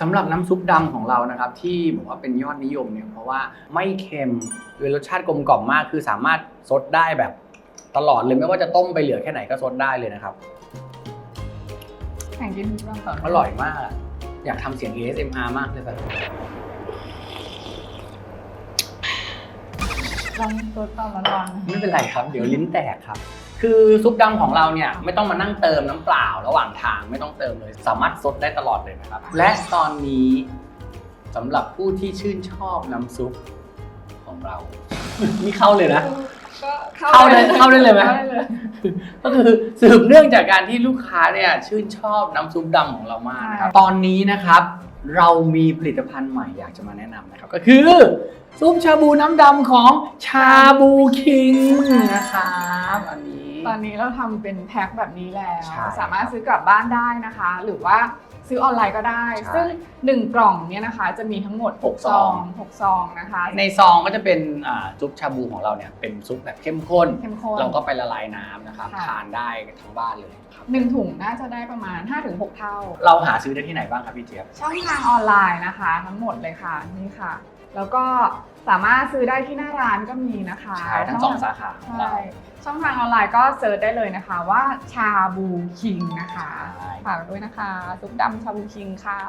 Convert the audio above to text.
สำหรับน้ำซุปดำของเรานะครับ ที่บอกว่าเป็นยอดนิยมเนี่ยเพราะว่าไม่เค็มเลยรสชาติกลมกล่อมมาก คือสามารถซดได้แบบตลอดเลยไม่ว่าจะต้มไปเหลือแค่ไหนก็ซดได้เลยนะครับ แข่งกินบ้างก่อนอร่อยมากอยากทำเสียง ASMR มากเลยแบบลองตัวตอนร้อนๆไม่เป็นไรครับ เดี๋ยวลิ้นแตกครับ คือซุปดำของเราเนี่ยไม่ต้องมานั่งเติมน้ำเปล่าระหว่างทางไม่ต้องเติมเลย สามารถซดได้ตลอดเลยนะครับ และตอนนี้สำหรับผู้ที่ชื่นชอบน้ำซุปของเรา นี่เข้าเลยนะ ก็เข้าได้เข้าได้เลยไหมเข้าได้เลยก็คือสืบเนื่องจากการที่ลูกค้าเนี่ยชื่นชอบน้ำซุปดำของเรามากนะครับตอนนี้นะครับ เรามีผลิตภัณฑ์ใหม่อยากจะมาแนะนำนะครับ ก็คือ ซุปชาบูน้ำดำของชาบูคิงนะครับอันนี้ ตอนนี้เราทำเป็นแพ็คแบบนี้แล้ว ใช่สามารถซื้อกลับบ้านได้นะคะ หรือว่าซื้อออนไลน์ก็ได้ ใช่ซึ่ง1กล่องเนี่ยนะคะ จะมีทั้งหมดหก6ซซอองง6ซองนะคะในซองก็จะเป็นอ่าซุปชาบูของเราเนี่ยเป็นซุปแบบเข้มข้น เข้มข้น เราก็ไปละลายน้ำนะครับค่ะ ทานได้ทั้งบ้านเลยครับหนึ่งถุงน่าจะได้ประมาณ 5-6 เท่า เราหาซื้อได้ที่ไหนบ้างครับพี่เจี๊ยบ ช่องทางออนไลน์นะคะ ทั้งหมดเลยค่ะนี่ค่ะ แล้วก็สามารถซื้อได้ที่หน้าร้านก็มีนะคะใช่ทั้งสองสาขาของเรา ใช่ช่องทางออนไลน์ก็เซิร์ชได้เลยนะคะว่าชาบูคิงนะคะใช่ฝากด้วยนะคะซุปดำชาบูคิงค่ะ